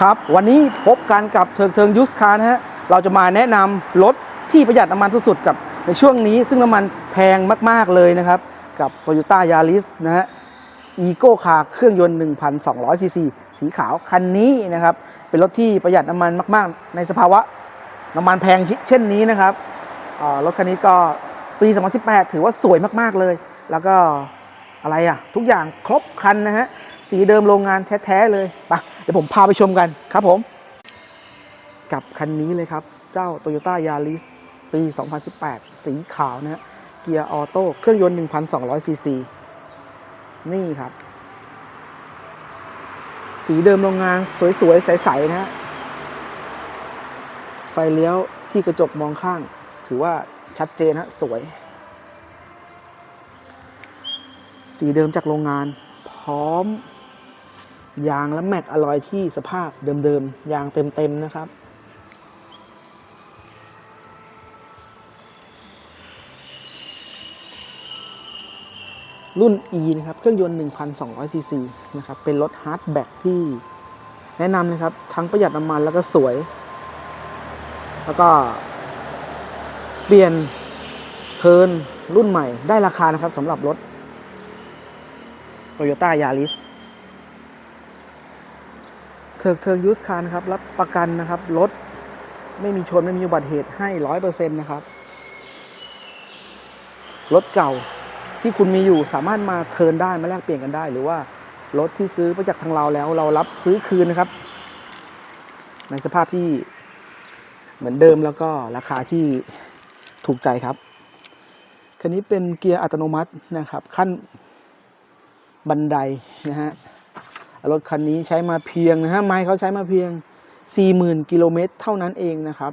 ครับ วันนี้พบกันกับเทิงเทิงยุสคานะฮะ เราจะมาแนะนำรถที่ประหยัดน้ำมันสุดๆกับในช่วงนี้ ซึ่งน้ำมันแพงมากๆเลยนะครับ กับ Toyota Yaris นะฮะ Eco Car เครื่องยนต์ 1,200 ซีซีสีขาวคันนี้นะครับ เป็นรถที่ประหยัดน้ำมันมาก ๆ ในสภาวะน้ำมันแพงเช่นนี้นะครับอ่ารถคันนี้ก็ปี 2018 ถือว่าสวยมากๆเลย แล้วก็อะไรอะทุกอย่างครบคันนะฮะ สีเดิมโรงงานแท้ๆเลยไปเดี๋ยวผมพาไปชมกันครับผม กับคันนี้เลยครับ เจ้า Toyota Yaris ปี 2018 สีขาวนะเกียร์ออโต้เครื่องยนต์ 1,200 ซีซี นี่ครับ สีเดิมโรงงานสวยๆ ใส ๆ นะฮะไฟเลี้ยวที่กระจกมองข้าง ถือว่าชัดเจนฮะสวย สีเดิมจากโรงงาน พร้อม ยางและแม็กอลอยที่สภาพเดิมๆ ยางเต็มๆ นะครับ รุ่น E นะครับ เครื่องยนต์ 1,200 ซีซีนะครับ เป็นรถฮาร์ดแบ็กที่แนะนำนะครับ ทั้งประหยัดน้ำมันแล้วก็สวย แล้วก็ เปลี่ยนเทิร์นรุ่นใหม่ได้ราคานะครับสำหรับรถ Toyota Yaris เทิร์กเทิร์ยูสคารนครับ รับประกันนะครับ รถไม่มีชนไม่มีอุบัติเหตุให้ร้อยเปอร์เซ็นต์นะครับ รถเก่าที่คุณมีอยู่สามารถมาเทิร์นได้มาแลกเปลี่ยนกันได้ หรือว่ารถที่ซื้อมาจากทางเราแล้ว เรารับซื้อคืนนะครับ ในสภาพที่เหมือนเดิมแล้วก็ราคาที่ถูกใจครับ คันนี้เป็นเกียร์อัตโนมัตินะครับ ขั้นบันไดนะฮะ รถคันนี้ใช้มาเพียงนะฮะไม้เขาใช้มาเพียง 40,000กิโลเมตรเท่านั้นเองนะครับ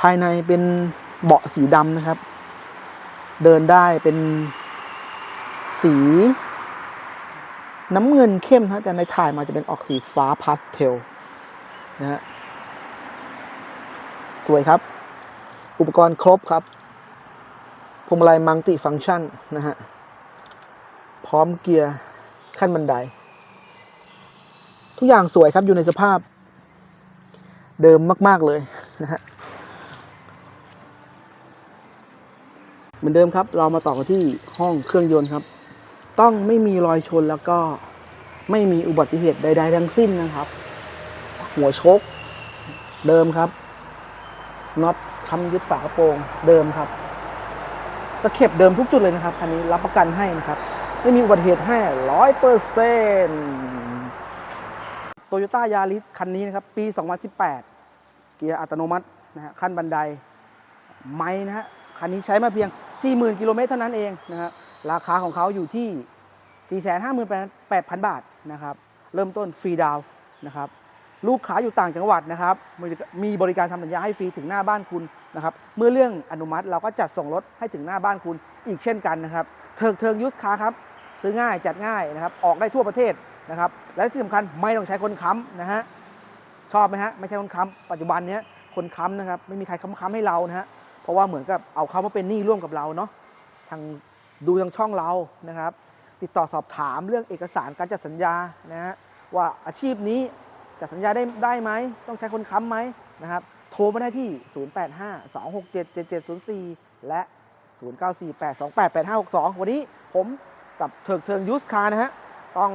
ภายในเป็นเบาะสีดำนะครับ เดินได้เป็นสีน้ำเงินเข้มนะแต่ในถ่ายมาจะเป็นออกสีฟ้าพาสเทลนะฮะสวยครับ อุปกรณ์ครบครับพวงมาลัยมัลติฟังก์ชันนะฮะ พร้อมเกียร์ ขั้นบันได ทุกอย่างสวยครับอยู่ในสภาพ เดิมมาก ๆเลยนะฮะเหมือนเดิมครับ เรามาต่อกันที่ห้องเครื่องยนต์ครับ ต้องไม่มีรอยชนแล้วก็ไม่มีอุบัติเหตุใด ๆ ทั้งสิ้นนะครับ หัวชก เดิมครับน็อตคำยึดฝากระโปรงเดิมครับตะเข็บเดิมทุกจุดเลยนะครับคันนี้รับประกันให้นะครับ ไม่มีอุบัติเหตุให้ร้อยเปอร์เซ็นต์โตโยต้ายาริสคันนี้นะครับ ปี 2018 เกียร์อัตโนมัตินะฮะขั้นบันได ไม้นะฮะ คันนี้ใช้มาเพียง 40,000 กิโลเมตรเท่านั้นเองนะครับราคาของเขาอยู่ที่ 458,000 บาทนะครับ เริ่มต้นฟรีดาวนะครับลูกค้าอยู่ต่างจังหวัดนะครับ มีบริการทำสัญญาให้ฟรีถึงหน้าบ้านคุณนะครับ เมื่อเรื่องอนุมัติเราก็จัดส่งรถให้ถึงหน้าบ้านคุณอีกเช่นกันนะครับเทิงเทิงยุสคาครับ ซื้อง่ายจัดง่ายนะครับออกได้ทั่วประเทศนะครับและที่สำคัญไม่ต้องใช้คนค้ำนะฮะชอบไหมฮะไม่ใช่คนค้ำปัจจุบันเนี้ยคนค้ำนะครับไม่มีใครค้ำค้ำให้เรานะฮะเพราะว่าเหมือนกับเอาเขามาเป็นหนี้ร่วมกับเราเนาะทางดูทางช่องเรานะครับ ติดต่อสอบถามเรื่องเอกสารการจัดสัญญานะฮะว่าอาชีพนี้จัดสัญญาได้ได้ไหมต้องใช้คนค้ำไหมนะครับโทรมาได้ที่ 0852677704 และ 0948288562 วันนี้ผม กับเถิกเทิงยูสคานะฮะ ต้อง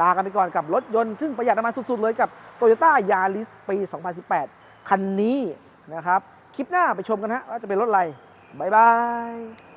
ลากันไปก่อนกับรถยนต์ ซึ่งประหยัดน้ำมันสุดๆ เลยกับ t o y ยต้ายาริสปี 2018 คันนี้นะครับ คลิปหน้าไปชมกันฮะว่าจะเป็นรถอะไร บ๊ายบาย